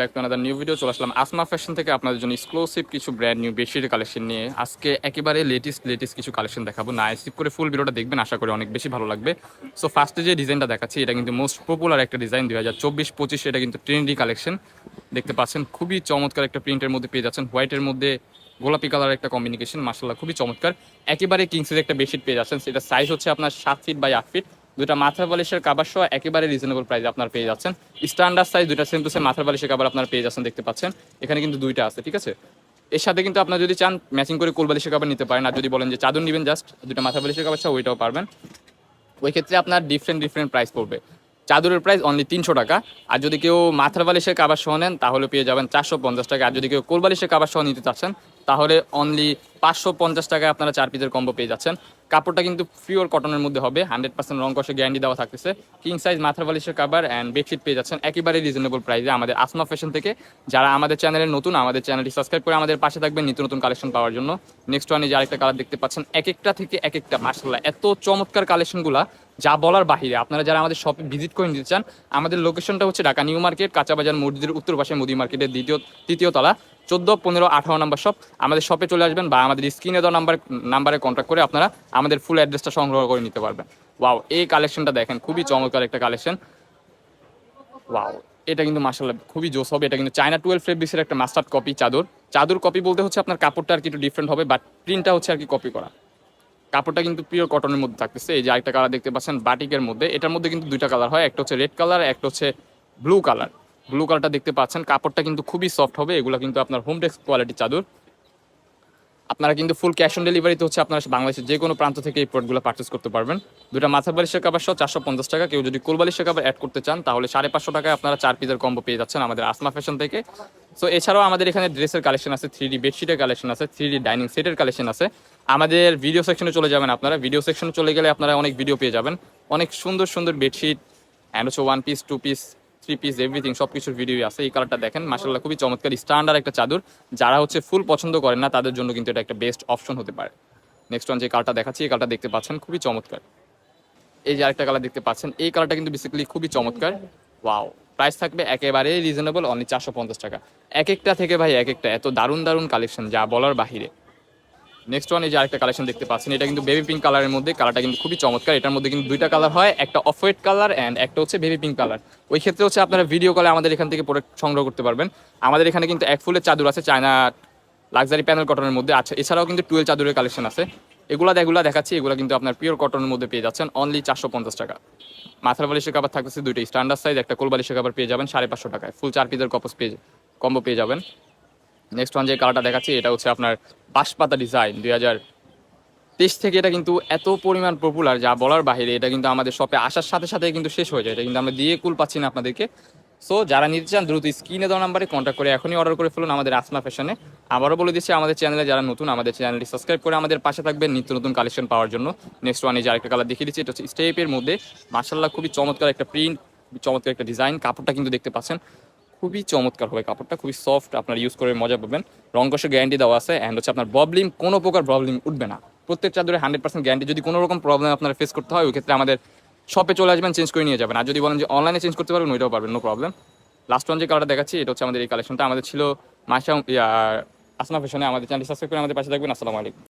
Back new video চলে আসলাম Asma fashion থেকে আপনাদের জন্য কিছু ব্র্যান্ড নিউ কালেকশন নিয়ে। আজকে একেবারে লেটেস্ট লেটেস্ট কিছু কালেকশন দেখাবো। না করে ফুল দেখবেন, আশা করি অনেক বেশি ভালো লাগবে। সো ফার্স্টে যে ডিজাইনটা দেখাচ্ছি, এটা কিন্তু মোস্ট একটা ডিজাইন দুই হাজার চব্বিশ কিন্তু কালেকশন দেখতে পাচ্ছেন, খুবই চমৎকার একটা প্রিন্টের মধ্যে পেয়ে যাচ্ছেন। হোয়াইটের মধ্যে গোলাপি কালার একটা কম্বিনেশন মার্শাল্লাহ খুবই চমৎকার। একেবারে কিংসের একটা বেডশিট পেয়ে যাচ্ছেন। সেটা সাইজ হচ্ছে আপনার সাত ফিট বাই আট ফিট দুটা মাথার বালিশের কাবার সহ একেবারে রিজনেবল প্রাইস আপনার পেয়ে যাচ্ছেন। স্ট্যান্ডার্ড সাইজ দুটা সেম টু সেম মাথার বালিশের কাবার আপনার পেয়ে যাচ্ছেন, দেখতে পাচ্ছেন। এখানে কিন্তু দুইটা আছে, ঠিক আছে? এর সাথে কিন্তু আপনার যদি চান ম্যাচিং করে কোল বালিশের কাবার নিতে পারেন, আর যদি বলেন যে চাদর নেবেন জাস্ট দুটা মাথার বালিশের কাবার সহ ওইটাও পারবেন। ওই ক্ষেত্রে আপনার ডিফারেন্ট ডিফারেন্ট প্রাইস পড়বে। চাদরের প্রাইস অনলি তিনশো টাকা, আর যদি কেউ মাথার বালিশের কাবার সহ নেন, তাহলে পেয়ে যাবেন চারশো পঞ্চাশ টাকা। আর যদি কেউ কোল বালিশের কাবার সহ নিতে চাচ্ছেন, তাহলে অনলি পাঁচশো পঞ্চাশ টাকায় আপনারা চার পিসের কম্বো পেয়ে যাচ্ছেন। কাপড়টা কিন্তু পিওর কটনের মধ্যে হবে হান্ড্রেড পার্সেন্ট রং কষে গ্যারান্টি দেওয়া থাকতেছে। কিং সাইজ মাথার বালিশের কাবার অ্যান্ড বেডশিট পেয়ে যাচ্ছেন একেবারে রিজনেবল প্রাইসে আমাদের আসমা ফ্যাশন থেকে। যারা আমাদের চ্যানেলে নতুন, আমাদের চ্যানেলটি সাবস্ক্রাইব করে আমাদের পাশে থাকবেন নিত্য নতুন কালেকশন পাওয়ার জন্য। নেক্সট ওয়ানে যে আরেকটা কালার দেখতে পাচ্ছেন, এক একটা থেকে এক একটা মার্শাল্লাহ এত চমৎকার কালেকশনগুলা যা বলার বাহিরে। আপনারা যারা আমাদের শপে ভিজিট করে নিতে চান, আমাদের লোকেশনটা হচ্ছে ঢাকা নিউ মার্কেট, কাঁচাবাজার মসজিদের উত্তর পাশে মুদি মার্কেটের দ্বিতীয়, তৃতীয় তলা, চোদ্দ, পনেরো, আঠারো নাম্বার শপ আমাদের শপে চলে আসবেন বা আমাদের স্ক্রিনে দেওয়া নাম্বার নাম্বারে কন্ট্যাক্ট করে আপনারা আমাদের ফুল অ্যাড্রেসটা সংগ্রহ করে নিতে পারবেন। ওয়াও এই কালেকশনটা দেখেন, খুবই চমৎকার একটা কালেকশন ওয়াও এটা কিন্তু মাসাল্লাহ খুবই জোস হবে। এটা কিন্তু চায়না টুয়েলভ ফেব্রিক্সের একটা মাস্টার্ড কপি চাদর। চাদর কপি বলতে হচ্ছে আপনার কাপড়টা আর কি একটু ডিফারেন্ট হবে বাট প্রিন্টটা হচ্ছে আর কি কপি করা। কাপড়টা কিন্তু পিওর কটনের মধ্যে থাকতেছে। এই যে একটা কালার দেখতে পাচ্ছেন বাটিকের মধ্যে। এটার মধ্যে কিন্তু দুইটা কালার হয়, একটা হচ্ছে রেড কালার একটা হচ্ছে ব্লু কালার ব্লু কালারটা দেখতে পাচ্ছেন, কাপড়টা কিন্তু খুবই সফট হবে, এগুলো কিন্তু আপনার হোম ডেস্ক কোয়ালিটির চাদর। আপনারা কিন্তু ফুল ক্যাশ অন ডেলিভারিতে হচ্ছে আপনারা বাংলাদেশের যে কোনো প্রান্ত থেকে এই প্রোডাক্টগুলো পারচেস করতে পারবেন। দুটা মাথার বালিশের কাবার সহ চারশো পঞ্চাশ টাকা। কেউ যদি কোল বালিশের কাবার অ্যাড করতে চান, তাহলে সাড়ে পাঁচশো টাকায় আপনারা চার পিসের কম্বো পেয়ে যাচ্ছেন আমাদের আসমা ফ্যাশন থেকে। সো এছাড়াও আমাদের এখানে ড্রেসের কালেকশন আছে থ্রি ডি বেডশিটের কালেকশন আছে থ্রি ডি ডাইনিং সেটের কালেকশন আছে। আমাদের ভিডিও সেকশনে চলে যাবেন আপনারা। ভিডিও সেকশনে চলে গেলে আপনারা অনেক ভিডিও পেয়ে যাবেন। অনেক সুন্দর সুন্দর বেডশিট অ্যান্ড হচ্ছে one piece two piece three piece everything সব কিছুর ভিডিও আছে। এই কালারটা দেখেন মাসাল্লাহ খুবই চমৎকার। স্ট্যান্ডার্ড একটা চাদর। যারা হচ্ছে ফুল পছন্দ করেন না, তাদের জন্য কিন্তু এটা একটা বেস্ট অপশন হতে পারে। নেক্সট ওয়ান যে কালারটা দেখাচ্ছি, এই কালারটা দেখতে পাচ্ছেন, খুবই চমৎকার। এই যে আরেকটা কালার দেখতে পাচ্ছেন, এই কালারটা কিন্তু বেসিক্যালি খুবই চমৎকার। ওয়াও প্রাইস থাকবে একেবারে রিজনেবল অনলি চারশো পঞ্চাশ টাকা। এক একটা থেকে ভাই এক একটা এত দারুণ দারুণ কালেকশন যা বলার বাহিরে। নেক্সট ওয়ান এই যে আরেকটা কালেকশন দেখতে পাচ্ছেন, এটা কিন্তু বেবি পিঙ্ক কালারের মধ্যে কালারটা কিন্তু খুবই চমৎকার। এটার মধ্যে কিন্তু দুইটা কালার হয়, একটা অফ হোয়াইট কালার অ্যান্ড একটা হচ্ছে বেবি পিঙ্ক কালার ওই ক্ষেত্রে হচ্ছে আপনারা ভিডিও কলে আমাদের এখান থেকে প্রোডাক্ট সংগ্রহ করতে পারবেন। আমাদের এখানে কিন্তু এক ফুলের চাদর আছে চায়না লাক্সারি প্যানেল কটনের মধ্যে আছে। এছাড়াও কিন্তু টুয়েল চাদরের কালেকশন আছে। এগুলা এগুলা দেখাচ্ছি, এগুলো কিন্তু আপনার পিওর কটনের মধ্যে পেয়ে যাচ্ছেন অনলি চারশো পঞ্চাশ টাকা। মাথার বালিশের কাপড় থাকতেছে দুইটা স্ট্যান্ডার্ড সাইজ একটা কোল বালিশের কাবার পেয়ে যাবেন, সাড়ে পাঁচশো টাকায়। ফুল চার পিসের কপস পেয়ে কম্বো পেয়ে যাবেন। নেক্সট ওয়ান যে কালারটা দেখাচ্ছি, এটা হচ্ছে আপনার বাঁশপাতা ডিজাইন দুই হাজার তেইশ থেকে এটা কিন্তু এত পরিমাণ পপুলার যা বলার বাইরে এটা কিন্তু আমাদের শপে আসার সাথে সাথে কিন্তু শেষ হয়ে যায়। এটা কিন্তু আমরা দিয়ে কুল পাচ্ছি না আপনাদেরকে। সো যারা নিতে চান, দ্রুত স্ক্রিনে দেওয়া নাম্বারে কন্ট্যাক্ট করে এখনই অর্ডার করে ফেলুন আমাদের আসমা ফ্যাশনে আবারও বলে দিচ্ছি, আমাদের চ্যানেলে যারা নতুন, আমাদের চ্যানেলটি সাবস্ক্রাইব করে আমাদের পাশে থাকবেন। নিত্য নতুন কালেকশন পাওয়ার জন্য। নেক্সট ওয়ানে যে আরেকটা কালার দেখিয়ে দিচ্ছি, এটা হচ্ছে স্টেপের মধ্যে। মার্শাল্লাহ খুবই চমৎকার একটা প্রিন্ট চমৎকার একটা ডিজাইন কাপড়টা কিন্তু দেখতে পাচ্ছেন। খুবই চমৎকার হবে কাপড়টা, খুবই সফট আপনার ইউজ করে মজা পাবেন। রং কষে গ্যারান্টি দেওয়া আছে অ্যান্ড হচ্ছে আপনার প্রবলেম কোনো প্রকার প্রবলেম উঠবে না। প্রত্যেক চাদরে হান্ড্রেড পার্সেন্ট গ্যারান্টি যদি কোনো রকম প্রবলেম আপনার ফেস করতে হয় ওই ক্ষেত্রে আমাদের শপে চলে আসবেন চেঞ্জ করে নিয়ে যাবেন। আর যদি বলেন যে অনলাইনে চেঞ্জ করতে পারবেন, ওইটাও পারবেন নো প্রবলেম লাস্ট ওয়ান যে কালারটা দেখাচ্ছি, এটা হচ্ছে আমাদের এই কালেকশনটা আমাদের ছিল মাসা আসনা ফ্যাশনে আমাদের চ্যানেল সাবস্ক্রাইব করে আমাদের পাশে থাকবেন। আসসালামু আলাইকুম।